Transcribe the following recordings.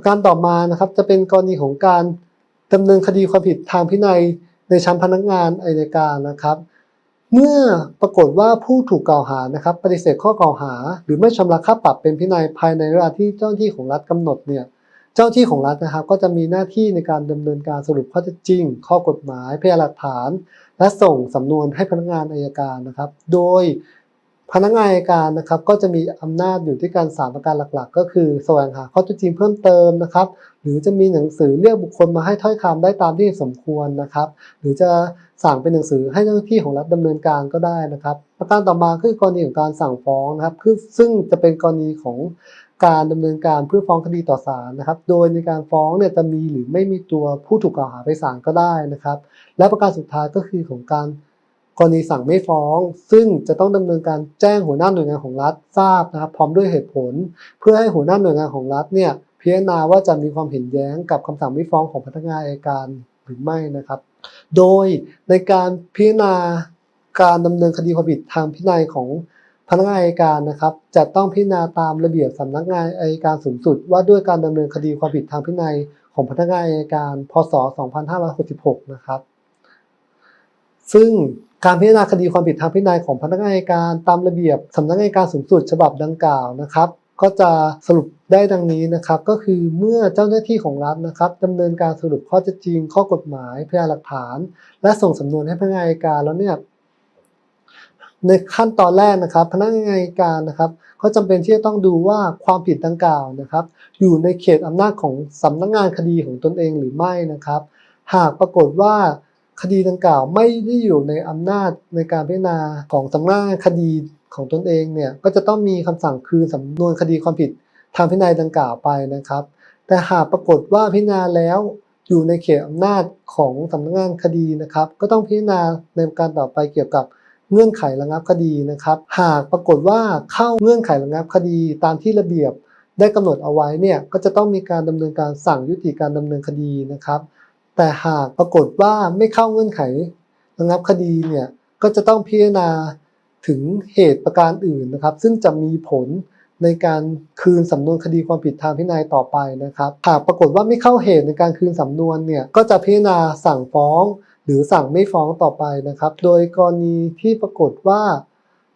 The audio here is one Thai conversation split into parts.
ประการต่อมานะครับจะเป็นกรณีของการดำเนินคดีความผิดทางพินัยในชั้นพนักงานอัยการนะครับ เมื่อปรากฏว่าผู้ถูกกล่าวหานะครับ ปฏิเสธข้อกล่าวหา หรือไม่ชำระค่าปรับเป็นพินัยภายในเวลาที่เจ้าหน้าที่ของรัฐกำหนดเนี่ยเจ้าหน้าที่ของรัฐนะครับ ก็จะมีหน้าที่ในการดำเนินการสรุปข้อเท็จจริง ข้อกฎหมายพยานหลักฐาน และส่งสำนวนให้พนักงานอายการนะครับ โดย พนักงานอายการนะครับก็จะมีอำนาจอยู่ที่การสามประการหลักๆ ก็คือแสวงหาข้อเท็จจริงเพิ่มเติมนะครับ หรือจะมีหนังสือเรียกบุคคลมาให้ถ้อยคำได้ตามที่สมควรนะครับ หรือจะสั่งเป็นหนังสือให้เจ้าหน้าที่ของรัฐดำเนินการก็ได้นะครับ ประการต่อมาคือกรณีของการสั่งฟ้องนะครับคือซึ่งจะเป็นกรณีของการดำเนินการเพื่อฟ้องคดีต่อศาลนะครับ โดยในการฟ้องเนี่ยจะมีหรือไม่มีตัวผู้ถูกกล่าวหาไปศาลก็ได้นะครับ และประการสุดท้ายก็คือของการ กรณีสั่งไม่ฟ้อง ซึ่งจะต้องดำเนินการแจ้งหัวหน้าหน่วยงานของรัฐทราบนะครับพร้อมด้วยเหตุผล เพื่อให้หัวหน้าหน่วยงานของรัฐเนี่ยพิจารณาว่าจะมีความเห็นแย้งกับคำสั่งไม่ฟ้องของพนักงานอัยการหรือไม่นะครับ โดยในการพิจารณาการดำเนินคดีความผิดทางพินัยของพนักงานอัยการนะครับ จะต้องพิจารณาตามระเบียบสำนักงานอัยการสูงสุด ว่าด้วยการดำเนินคดีความผิดทางพินัยของพนักงานอัยการ พศ 2566 นะครับ ซึ่งการพิจารณาคดีความผิดทางพินัยของพนักงานอัยการตามระเบียบสำนักงานอัยการสูงสุดฉบับดังกล่าวนะครับ ก็จะสรุปได้ดังนี้นะครับ ก็คือเมื่อเจ้าหน้าที่ของรัฐนะครับดำเนินการสรุปข้อเท็จจริง ข้อกฎหมายพยานหลักฐาน และส่งสำนวนให้พนักงานอัยการแล้วเนี่ยในขั้นตอนแรกนะครับ พนักงานอัยการนะครับ ก็จำเป็นที่จะต้องดูว่าความผิดดังกล่าวนะครับ อยู่ในเขตอำนาจของสำนักงานคดีของตนเองหรือไม่นะครับ หากปรากฏว่า คดีดังกล่าวไม่ได้อยู่ในอำนาจในการพิจารณาของสำนักคดีของตนเองเนี่ยก็จะต้องมีคำสั่งคืนสำนวนคดีความผิดทางพินัยดังกล่าวไปนะครับ แต่หากปรากฏว่าพิจารณาแล้วอยู่ในเขตอำนาจของสำนักงานคดีนะครับ ก็ต้องพิจารณาในการต่อไปเกี่ยวกับเงื่อนไขระงับคดีนะครับ หากปรากฏว่าเข้าเงื่อนไขระงับคดีตามที่ระเบียบได้กำหนดเอาไว้เนี่ยก็จะต้องมีการดำเนินการสั่งยุติการดำเนินคดีนะครับ แต่หากปรากฏว่าไม่เข้าเงื่อนไขระงับคดีเนี่ยก็จะต้องพิจารณาถึงเหตุประการอื่นนะครับ ซึ่งจะมีผลในการคืนสำนวนคดีความผิดทางพินัยต่อไปนะครับหากปรากฏว่าไม่เข้าเหตุในการคืนสำนวนเนี่ยก็จะพิจารณาสั่งฟ้อง หรือสั่งไม่ฟ้องต่อไปนะครับ โดยกรณีที่ปรากฏว่า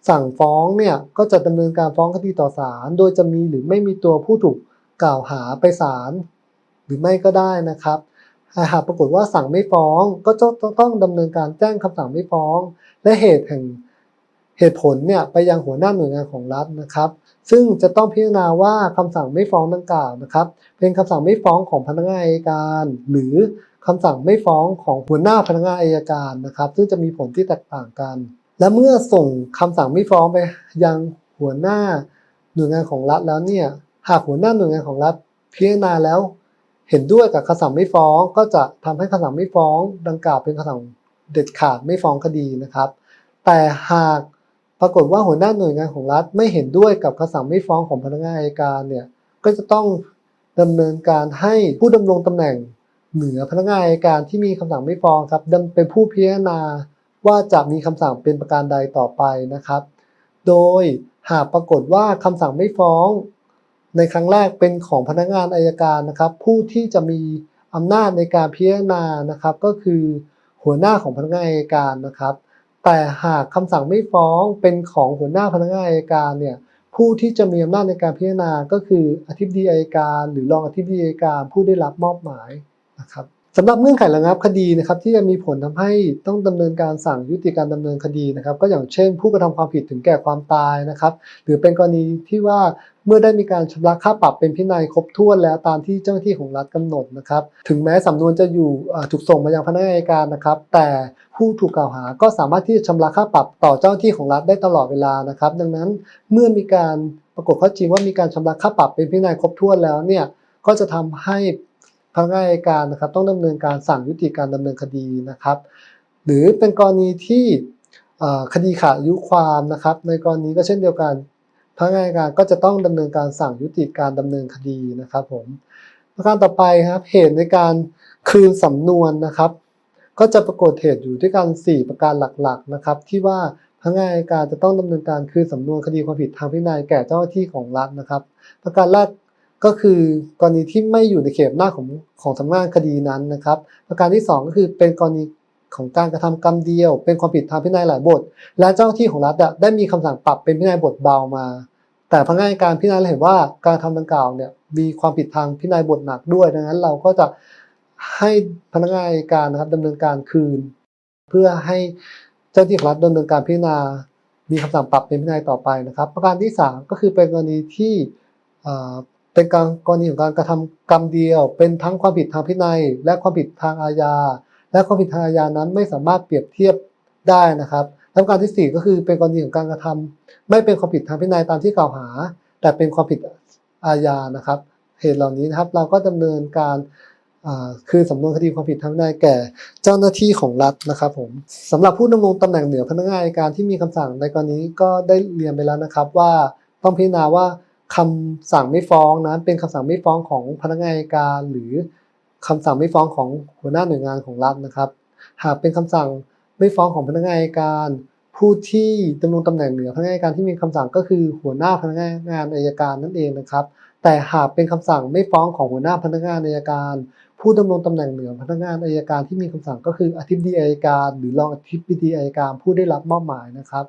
สั่งฟ้องเนี่ยก็จะดำเนินการฟ้องคดีต่อศาลโดยจะมีหรือไม่มีตัวผู้ถูกกล่าวหาไปศาลหรือไม่ก็ได้นะครับ หากปรากฏว่าสั่งไม่ฟ้อง ก็จะต้องดำเนินการแจ้งคำสั่งไม่ฟ้อง และเหตุแห่งเหตุผลเนี่ยไปยังหัวหน้าหน่วยงานของรัฐนะครับ ซึ่งจะต้องพิจารณาว่าคำสั่งไม่ฟ้องดังกล่าวนะครับ เป็นคำสั่งไม่ฟ้องของพนักงานอัยการ หรือคำสั่งไม่ฟ้องของหัวหน้าพนักงานอัยการนะครับ ซึ่งจะมีผลที่แตกต่างกัน และเมื่อส่งคำสั่งไม่ฟ้องไปยังหัวหน้าหน่วยงานของรัฐแล้วเนี่ยหากหัวหน้าหน่วยงานของรัฐพิจารณาแล้ว เห็นด้วยกับคำสั่งไม่ฟ้อง ก็จะทำให้คำสั่งไม่ฟ้อง ดังกล่าวเป็นคำสั่งเด็ดขาดไม่ฟ้องคดีนะครับ แต่หากปรากฏว่าหัวหน้าหน่วยงานของรัฐไม่เห็นด้วยกับคำสั่งไม่ฟ้องของพนักงานอัยการเนี่ยก็จะต้องดำเนินการให้ผู้ดำรงตำแหน่งเหนือพนักงานอัยการที่มีคำสั่งไม่ฟ้องครับดำเป็นผู้พิจารณาว่าจะมีคำสั่งเป็นประการใดต่อไปนะครับ โดยหากปรากฏว่าคำสั่งไม่ฟ้อง ในครั้งแรกเป็นของพนักงานอายการนะครับ ผู้ที่จะมีอำนาจในการพิจารณานะครับ ก็คือหัวหน้าของพนักงานอายการนะครับ แต่หากคำสั่งไม่ฟ้องเป็นของหัวหน้าพนักงานอายการเนี่ยผู้ที่จะมีอำนาจในการพิจารณาก็คืออธิบดีอายการ หรือรองอธิบดีอายการผู้ได้รับมอบหมายนะครับ สำหรับเงื่อนไขระงับคดีนะครับที่จะมีผลทำให้ต้องดำเนินการสั่งยุติการดำเนินคดีนะครับ ก็อย่างเช่น ผู้กระทำความผิดถึงแก่ความตายนะครับ หรือเป็นกรณีที่ว่าเมื่อได้มีการชำระค่าปรับเป็นพินัยครบถ้วนแล้วตามที่เจ้าหน้าที่ของรัฐกำหนดนะครับ ถึงแม้สำนวนจะอยู่ถูกส่งมายังพนักงานอัยการนะครับ แต่ผู้ถูกกล่าวหาก็สามารถที่จะชำระค่าปรับต่อเจ้าหน้าที่ของรัฐได้ตลอดเวลานะครับ ดังนั้นเมื่อมีการปรากฏข้อจริงว่ามีการชำระค่าปรับเป็นพินัยครบถ้วนแล้วเนี่ยก็จะทำให้ พนักงานอัยการนะครับต้องดำเนินการสั่งยุติการดำเนินคดีนะครับ หรือเป็นกรณีที่คดีขาดอายุความนะครับ ในกรณีก็เช่นเดียวกันพนักงานอัยการก็จะต้องดำเนินการสั่งยุติการดำเนินคดีนะครับผมประการต่อไปครับเหตุในการคืนสำนวนนะครับ ก็จะปรากฏเหตุอยู่ด้วยกัน 4 ประการหลักๆนะครับ ที่ว่าพนักงานอัยการจะต้องดำเนินการคืนสำนวนคดีความผิดทางพินัยแก่เจ้าหน้าที่ของรัฐนะครับ ประการแรก ก็คือกรณีที่ไม่อยู่ในเขตอำนาของของสำนักงานคดีนั้นนะครับ ประการที่ 2 ก็คือเป็นกรณีของการกระทำกรรมเดียว เป็นความผิดทางพินัยหลายบท และเจ้าหน้าที่ของรัฐได้มีคำสั่งปรับเป็นพินัยบทเบามา แต่พนักงานการพิจารณาเห็นว่าการทำดังกล่าวเนี่ยมีความผิดทางพินัยบทหนักด้วยดังนั้นเราก็จะให้พนักงานการนะครับดำเนินการคืน เพื่อให้เจ้าหน้าที่ของรัฐดำเนินการพิจารณา มีคำสั่งปรับเป็นพินัยต่อไปนะครับ ประการที่ 3 ก็คือเป็นกรณีที่ เป็นการกรณีของการกระทำกรรมเดียว เป็นทั้งความผิดทางพินัย และความผิดทางอาญา และความผิดทางอาญานั้นไม่สามารถเปรียบเทียบได้นะครับและประการที่ 4 ก็คือเป็นกรณีของการกระทำไม่เป็นความผิดทางพินัยตามที่กล่าวหา แต่เป็นความผิดอาญานะครับ เหตุเหล่านี้นะครับเราก็ดำเนินการคือสำนวนคดีความผิดทางพินัยแก่เจ้าหน้าที่ของรัฐนะครับผมสำหรับผู้ดำรงตำแหน่งเหนือพนักงานอัยการที่มีคำสั่งในกรณีก็ได้เรียนไปแล้วนะครับ ว่าต้องพิจารณาว่า คำสั่งไม่ฟ้องนั้นเป็นคำสั่งไม่ฟ้องของพนักงานอัยการ หรือคำสั่งไม่ฟ้องของหัวหน้าหน่วยงานของรัฐนะครับ หากเป็นคำสั่งไม่ฟ้องของพนักงานอัยการ ผู้ที่ดำรงตำแหน่งเหนือพนักงานอัยการที่มีคำสั่งก็คือหัวหน้าพนักงานอัยการนั่นเองนะครับ แต่หากเป็นคำสั่งไม่ฟ้องของหัวหน้าพนักงานอัยการ ผู้ดำรงตำแหน่งเหนือพนักงานอัยการที่มีคำสั่งก็คืออธิบดีอัยการ หรือรองอธิบดีอัยการผู้ได้รับมอบหมายนะครับ